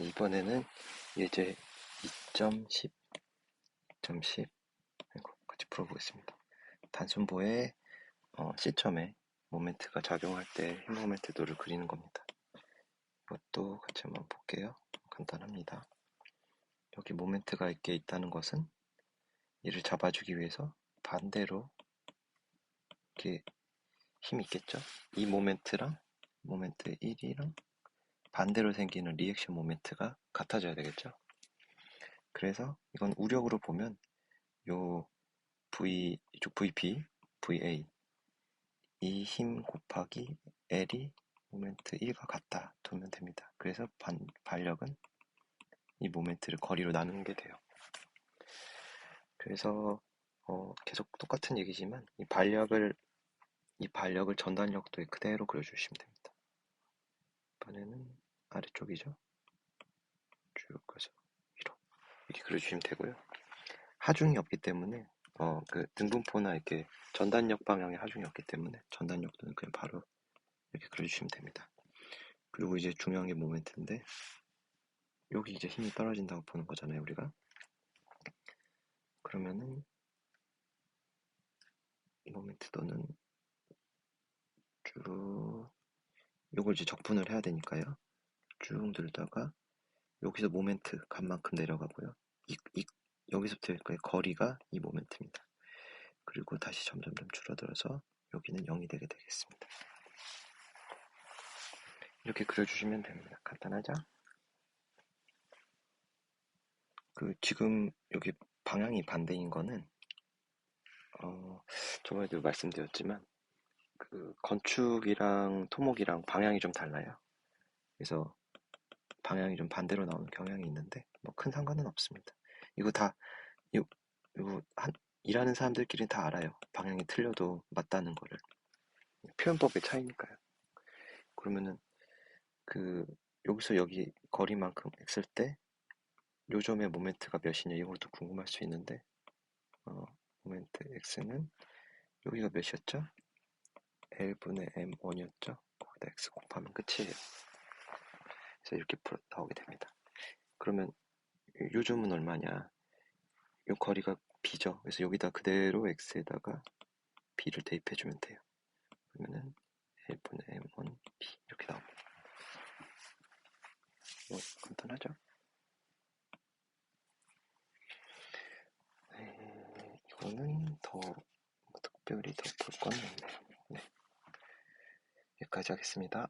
이번에는 예제 2.10.10 같이 풀어보겠습니다. 단순보의 어, 시점에 모멘트가 작용할 때 힘 모멘트 도를 그리는 겁니다. 이것도 같이 한번 볼게요. 간단합니다. 여기 모멘트가 있게 있다는 것은 이를 잡아주기 위해서 반대로 이렇게 힘이 있겠죠? 이 모멘트랑 모멘트 1이랑 반대로 생기는 리액션 모멘트가 같아져야 되겠죠. 그래서 이건 우력으로 보면 요 V, 이쪽 VP, VA 이 힘 곱하기 L이 모멘트 1과 같다 두면 됩니다. 그래서 반, 반력은 이 모멘트를 거리로 나누는 게 돼요. 그래서 어, 계속 똑같은 얘기지만 이 반력을 이 반력을 전단력도에 그대로 그려주시면 됩니다. 이번에는 아래쪽이죠. 쭉 가서 위로 이렇게 그려주시면 되고요. 하중이 없기 때문에 어, 그 등분포나 이렇게 전단력 방향의 하중이 없기 때문에 전단력도는 그냥 바로 이렇게 그려주시면 됩니다. 그리고 이제 중요한 게 모멘트인데 여기 이제 힘이 떨어진다고 보는 거잖아요, 우리가. 그러면은 모멘트도는 쭉 요걸 이제 적분을 해야 되니까요. 쭉 들다가 여기서 모멘트 값만큼 내려가고요. 이, 이, 여기서부터 여기까지 거리가 이 모멘트입니다. 그리고 다시 점점점 줄어들어서 여기는 0이 되게 되겠습니다. 이렇게 그려주시면 됩니다. 간단하죠? 그 지금 여기 방향이 반대인 거는 어, 저번에도 말씀드렸지만 그 건축이랑 토목이랑 방향이 좀 달라요. 그래서 방향이 좀 반대로 나오는 경향이 있는데 뭐 큰 상관은 없습니다. 이거 다 이거, 이거 한, 일하는 사람들끼리는 다 알아요. 방향이 틀려도 맞다는 거를 표현법의 차이니까요. 그러면은 그 여기서 여기 거리만큼 x을 때 요점의 모멘트가 몇이냐 이것도 궁금할 수 있는데 어, 모멘트 x는 여기가 몇이었죠? L분의 M1이었죠? 거기다 X 곱하면 끝이에요. 그래서 이렇게 나오게 됩니다. 그러면 요즘은 얼마냐? 이 거리가 B죠. 그래서 여기다 그대로 X에다가 B를 대입해 주면 돼요. 그러면은 L분의 M1 B 이렇게 나옵니다. 뭐 간단하죠? 네, 이거는 더 특별히 더 볼 건 없네요. 네. 여기까지 하겠습니다.